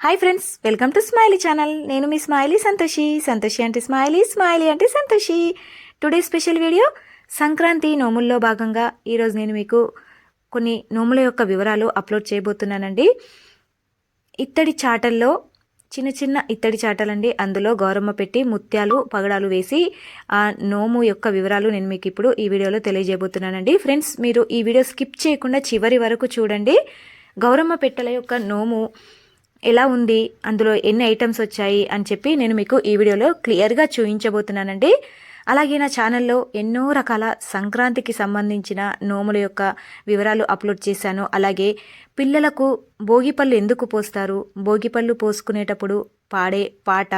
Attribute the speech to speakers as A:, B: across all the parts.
A: Hi friends welcome to smiley channel నేను మీ smiley Santoshi Santoshi అంటే స్మైలీ స్మైలీ అంటే Santoshi today special video Sankranti నోముల్లో భాగంగా ఈరోజు నేను మీకు కొన్ని నోముల యొక్క వివరాలు అప్లోడ్ చేయబోతున్నానండి. ఇత్తడి చాటల్లో చిన్న చిన్న ఇత్తడి చాటలండి. అందులో గౌరమ్మ పెట్టి ముత్యాలు పగడాలు వేసి ఆ నోము యొక్క వివరాలు నేను మీకు ఇప్పుడు ఈ వీడియోలో తెలియజేయబోతున్నానండి. ఫ్రెండ్స్ మీరు ఈ వీడియో స్కిప్ చేయకుండా చివరి వరకు చూడండి. గౌరమ్మ పెట్టెల యొక్క నోము ఎలా ఉంది? అందులో ఎన్ని ఐటమ్స్ వచ్చాయి? అని చెప్పి నేను మీకు ఈ వీడియోలో క్లియర్గా చూపించబోతున్నానండి అలాగే నా ఛానల్లో ఎన్నో రకాల సంక్రాంతికి సంబంధించిన నోముల యొక్క వివరాలు అప్లోడ్ చేశాను. అలాగే పిల్లలకు భోగిపళ్ళు ఎందుకు పోస్తారు? భోగిపళ్ళు పోసుకునేటప్పుడు పాడే పాట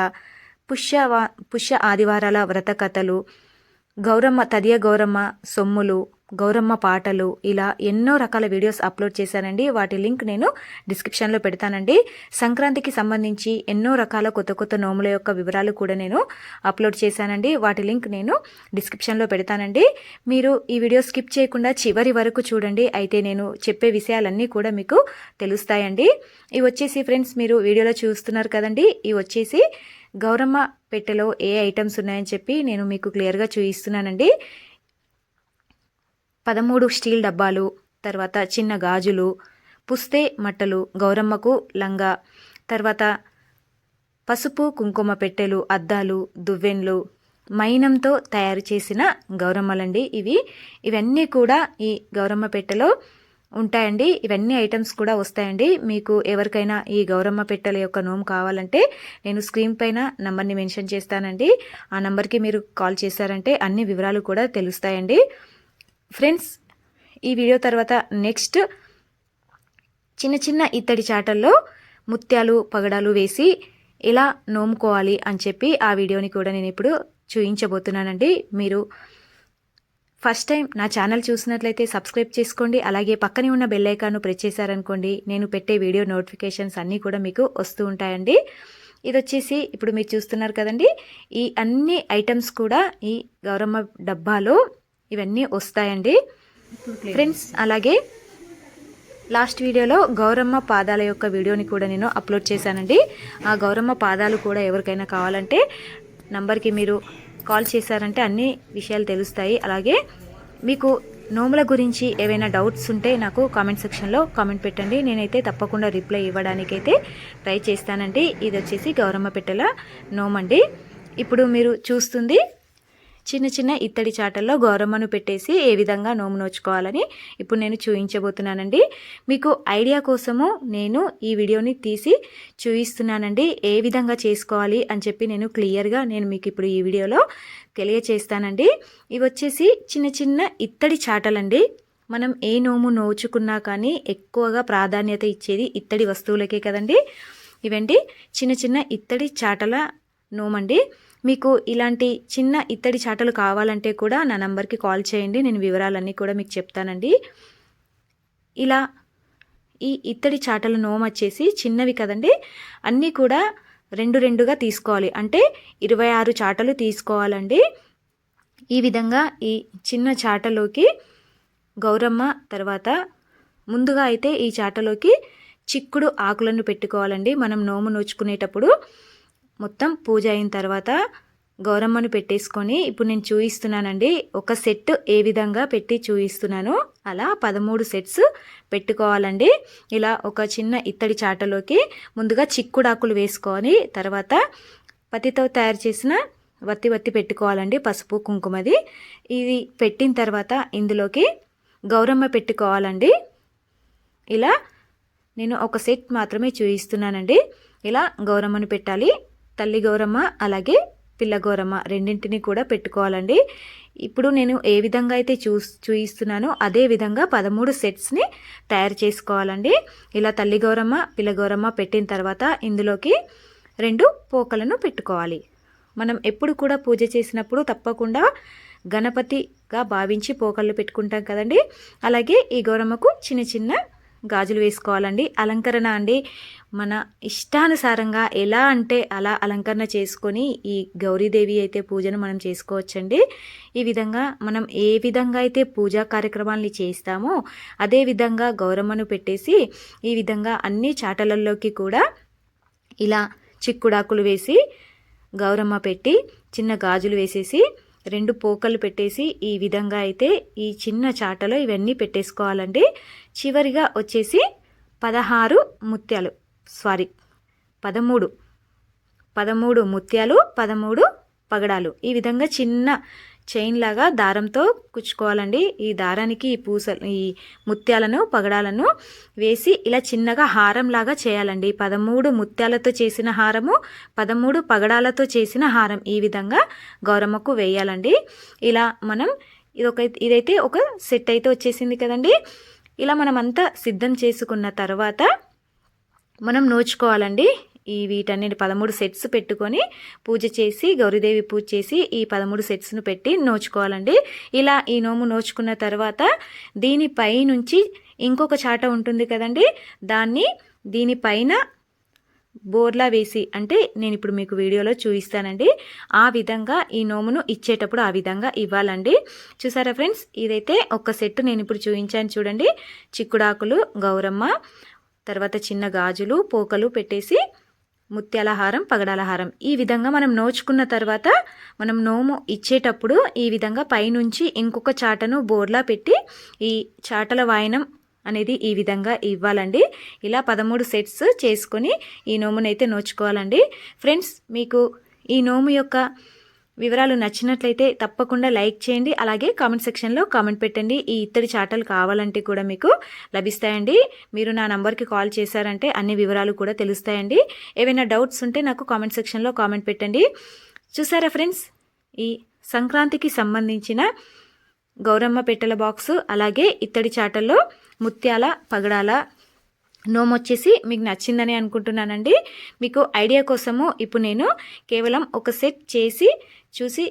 A: పుష్య పుష్య ఆదివారాల వ్రత కథలు గౌరమ్మ తదియ గౌరమ్మ సొమ్ములు గౌరమ్మ పాటలు ఇలా ఎన్నో రకాల వీడియోస్ అప్లోడ్ చేశానండి. వాటి లింక్ నేను డిస్క్రిప్షన్లో పెడతానండి. సంక్రాంతికి సంబంధించి ఎన్నో రకాల కొత్త కొత్త నోముల యొక్క వివరాలు కూడా నేను అప్లోడ్ చేశానండి. వాటి లింక్ నేను డిస్క్రిప్షన్లో పెడతానండి. మీరు ఈ వీడియో స్కిప్ చేయకుండా చివరి వరకు చూడండి. అయితే నేను చెప్పే విషయాలన్నీ కూడా మీకు తెలుస్తాయండి. ఇవి వచ్చేసి ఫ్రెండ్స్ మీరు వీడియోలో చూస్తున్నారు కదండి. ఇవి వచ్చేసి గౌరమ్మ పెట్టెలో ఏ ఐటమ్స్ ఉన్నాయని చెప్పి నేను మీకు క్లియర్గా చూపిస్తున్నానండి. పదమూడు స్టీల్ డబ్బాలు తర్వాత చిన్న గాజులు పుస్తే మట్టలు గౌరమ్మకు లంగా తర్వాత పసుపు కుంకుమ పెట్టెలు అద్దాలు దువ్వెన్లు మైనంతో తయారు చేసిన గౌరమ్మలండి ఇవి. ఇవన్నీ కూడా ఈ గౌరమ్మ పెట్టెలో ఉంటాయండి. ఇవన్నీ ఐటమ్స్ కూడా వస్తాయండి. మీకు ఎవరికైనా ఈ గౌరమ్మ పెట్టెల యొక్క నోము కావాలంటే నేను స్క్రీన్ పైన నంబర్ని మెన్షన్ చేస్తానండి. ఆ నంబర్కి మీరు కాల్ చేశారంటే అన్ని వివరాలు కూడా తెలుస్తాయండి. ఫ్రెండ్స్ ఈ వీడియో తర్వాత నెక్స్ట్ చిన్న చిన్న ఇత్తడి చాటల్లో ముత్యాలు పగడాలు వేసి ఎలా నోముకోవాలి అని చెప్పి ఆ వీడియోని కూడా నేను ఇప్పుడు చూపించబోతున్నానండి మీరు ఫస్ట్ టైం నా ఛానల్ చూసినట్లయితే సబ్స్క్రైబ్ చేసుకోండి. అలాగే పక్కనే ఉన్న బెల్ ఐకాన్ను ప్రెస్ చేశారనుకోండి నేను పెట్టే వీడియో నోటిఫికేషన్స్ అన్నీ కూడా మీకు వస్తూ ఉంటాయండి. ఇది వచ్చేసి ఇప్పుడు మీరు చూస్తున్నారు కదండి ఈ అన్ని ఐటమ్స్ కూడా ఈ గౌరమ్మ డబ్బాలో ఇవన్నీ వస్తాయండి. ఫ్రెండ్స్ అలాగే లాస్ట్ వీడియోలో గౌరమ్మ పాదాల యొక్క వీడియోని కూడా నేను అప్లోడ్ చేశానండి. ఆ గౌరమ్మ పాదాలు కూడా ఎవరికైనా కావాలంటే నంబర్కి మీరు కాల్ చేశారంటే అన్ని విషయాలు తెలుస్తాయి. అలాగే మీకు నోముల గురించి ఏవైనా డౌట్స్ ఉంటే నాకు కామెంట్ సెక్షన్లో కామెంట్ పెట్టండి. నేనైతే తప్పకుండా రిప్లై ఇవ్వడానికైతే ట్రై చేస్తానండి. ఇది వచ్చేసి గౌరమ్మ పెట్టెల నోమండి. ఇప్పుడు మీరు చూస్తుంది చిన్న చిన్న ఇత్తడి చాటల్లో గౌరమ్మను పెట్టేసి ఏ విధంగా నోము నోచుకోవాలని ఇప్పుడు నేను చూపించబోతున్నానండి మీకు ఐడియా కోసము నేను ఈ వీడియోని తీసి చూపిస్తున్నానండి ఏ విధంగా చేసుకోవాలి అని చెప్పి నేను క్లియర్గా నేను మీకు ఇప్పుడు ఈ వీడియోలో తెలియచేస్తానండి. ఇవి వచ్చేసి చిన్న చిన్న ఇత్తడి చాటలండి. మనం ఏ నోము నోచుకున్నా కానీ ఎక్కువగా ప్రాధాన్యత ఇచ్చేది ఇత్తడి వస్తువులకే కదండి. ఇవండి చిన్న చిన్న ఇత్తడి చాటల నోమండి. మీకు ఇలాంటి చిన్న ఇత్తడి చాటలు కావాలంటే కూడా నా నంబర్కి కాల్ చేయండి. నేను వివరాలన్నీ కూడా మీకు చెప్తానండి. ఇలా ఈ ఇత్తడి చాటల నోము వచ్చేసి చిన్నవి కదండి. అన్నీ కూడా రెండు రెండుగా తీసుకోవాలి. అంటే ఇరవై ఆరు చాటలు తీసుకోవాలండి. ఈ విధంగా ఈ చిన్న చాటలోకి గౌరమ్మ తర్వాత ముందుగా అయితే ఈ చాటలోకి చిక్కుడు ఆకులను పెట్టుకోవాలండి. మనం నోము నోచుకునేటప్పుడు మొత్తం పూజ అయిన తర్వాత గౌరమ్మను పెట్టేసుకొని ఇప్పుడు నేను చూపిస్తున్నానండి ఒక సెట్ ఏ విధంగా పెట్టి చూపిస్తున్నాను అలా పదమూడు సెట్స్ పెట్టుకోవాలండి. ఇలా ఒక చిన్న ఇత్తడి చాటలోకి ముందుగా చిక్కుడాకులు వేసుకొని తర్వాత పతితో తయారు చేసిన వత్తి వత్తి పెట్టుకోవాలండి పసుపు కుంకుమది. ఇది పెట్టిన తర్వాత ఇందులోకి గౌరమ్మ పెట్టుకోవాలండి. ఇలా నేను ఒక సెట్ మాత్రమే చూపిస్తున్నానండి ఇలా గౌరమ్మను పెట్టాలి. తల్లి గౌరమ్మ అలాగే పిల్ల గౌరమ్మ రెండింటిని కూడా పెట్టుకోవాలండి. ఇప్పుడు నేను ఏ విధంగా అయితే చూ చూయిస్తున్నానో అదే విధంగా పదమూడు సెట్స్ని తయారు చేసుకోవాలండి. ఇలా తల్లి గౌరమ్మ పిల్ల గౌరమ్మ పెట్టిన తర్వాత ఇందులోకి రెండు పోకలను పెట్టుకోవాలి. మనం ఎప్పుడు కూడా పూజ చేసినప్పుడు తప్పకుండా గణపతిగా భావించి పోకళ్ళు పెట్టుకుంటాం కదండి. అలాగే ఈ గౌరమ్మకు చిన్న చిన్న గాజులు వేసుకోవాలండి. అలంకరణ అండి. మన ఇష్టానుసారంగా ఎలా అంటే అలా అలంకరణ చేసుకొని ఈ గౌరీదేవి అయితే పూజను మనం చేసుకోవచ్చండి. ఈ విధంగా మనం ఏ విధంగా అయితే పూజా కార్యక్రమాల్ని చేస్తామో అదే విధంగా గౌరమ్మను పెట్టేసి ఈ విధంగా అన్ని చాటలల్లోకి కూడా ఇలా చిక్కుడాకులు వేసి గౌరమ్మ పెట్టి చిన్న గాజులు వేసేసి రెండు పోకలు పెట్టేసి ఈ విధంగా అయితే ఈ చిన్న చాటలో ఇవన్నీ పెట్టేసుకోవాలండి. చివరిగా వచ్చేసి పదహారు ముత్యాలు. సారీ పదమూడు. పదమూడు ముత్యాలు పదమూడు పగడాలు. ఈ విధంగా చిన్న చైన్ లాగా దారంతో కుచ్చుకోవాలండి. ఈ దారానికి ఈ పూసలు ఈ ముత్యాలను పగడాలను వేసి ఇలా చిన్నగా హారం లాగా చేయాలండి. పదమూడు ముత్యాలతో చేసిన హారము పదమూడు పగడాలతో చేసిన హారం ఈ విధంగా గౌరమ్మకు వేయాలండి. ఇలా మనం ఇదొక ఇదైతే ఒక సెట్ అయితే వచ్చేసింది కదండి. ఇలా మనం అంతా సిద్ధం చేసుకున్న తర్వాత మనం నోచుకోవాలండి. ఈ వీటన్నిటి పదమూడు సెట్స్ పెట్టుకొని పూజ చేసి గౌరీదేవి పూజ చేసి ఈ పదమూడు సెట్స్ను పెట్టి నోచుకోవాలండి. ఇలా ఈ నోము నోచుకున్న తర్వాత దీనిపై నుంచి ఇంకొక చాట ఉంటుంది కదండి. దాన్ని దీనిపైన బోర్లా వేసి అంటే నేను ఇప్పుడు మీకు వీడియోలో చూపిస్తానండి. ఆ విధంగా ఈ నోమును ఇచ్చేటప్పుడు ఆ విధంగా ఇవ్వాలండి. చూసారా ఫ్రెండ్స్? ఇదైతే ఒక సెట్ నేను ఇప్పుడు చూపించాను చూడండి. చిక్కుడాకులు గౌరమ్మ తర్వాత చిన్న గాజులు పోకలు పెట్టేసి ముత్యాల హారం పగడాల హారం ఈ విధంగా మనం నోచుకున్న తర్వాత మనం నోము ఇచ్చేటప్పుడు ఈ విధంగా పైనుంచి ఇంకొక చాటను బోర్లా పెట్టి ఈ చాటల వాయనం అనేది ఈ విధంగా ఇవ్వాలండి. ఇలా పదమూడు సెట్స్ చేసుకొని ఈ నోమునైతే నోచుకోవాలండి. ఫ్రెండ్స్ మీకు ఈ నోము యొక్క వివరాలు నచ్చినట్లయితే తప్పకుండా లైక్ చేయండి. అలాగే కామెంట్ సెక్షన్లో కామెంట్ పెట్టండి. ఈ ఇత్తడి చాటలు కావాలంటే కూడా మీకు లభిస్తాయండి. మీరు నా నంబర్కి కాల్ చేశారంటే అన్ని వివరాలు కూడా తెలుస్తాయండి. ఏవైనా డౌట్స్ ఉంటే నాకు కామెంట్ సెక్షన్లో కామెంట్ పెట్టండి. చూసారా ఫ్రెండ్స్? ఈ సంక్రాంతికి సంబంధించిన గౌరమ్మ పెట్టెల బాక్సు అలాగే ఇత్తడి చాటల్లో ముత్యాల పగడాల నోమ్ వచ్చేసి మీకు నచ్చిందని అనుకుంటున్నానండి. మీకు ఐడియా కోసము ఇప్పుడు నేను కేవలం ఒక సెట్ చేసి చూసి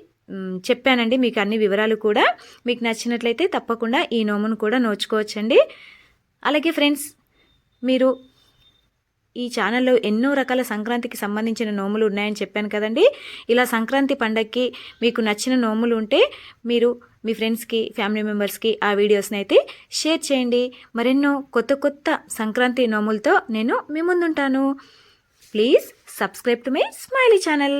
A: చెప్పానండి. మీకు అన్ని వివరాలు కూడా. మీకు నచ్చినట్లయితే తప్పకుండా ఈ నోమును కూడా నోచుకోవచ్చండి. అలాగే ఫ్రెండ్స్ మీరు ఈ ఛానల్లో ఎన్నో రకాల సంక్రాంతికి సంబంధించిన నోములు ఉన్నాయని చెప్పాను కదండి. ఇలా సంక్రాంతి పండగకి మీకు నచ్చిన నోములు ఉంటే మీరు మీ ఫ్రెండ్స్కి ఫ్యామిలీ మెంబర్స్కి ఆ వీడియోస్ని అయితే షేర్ చేయండి. మరెన్నో కొత్త కొత్త సంక్రాంతి నోములతో నేను మీ ముందుంటాను. Please subscribe to my smiley channel.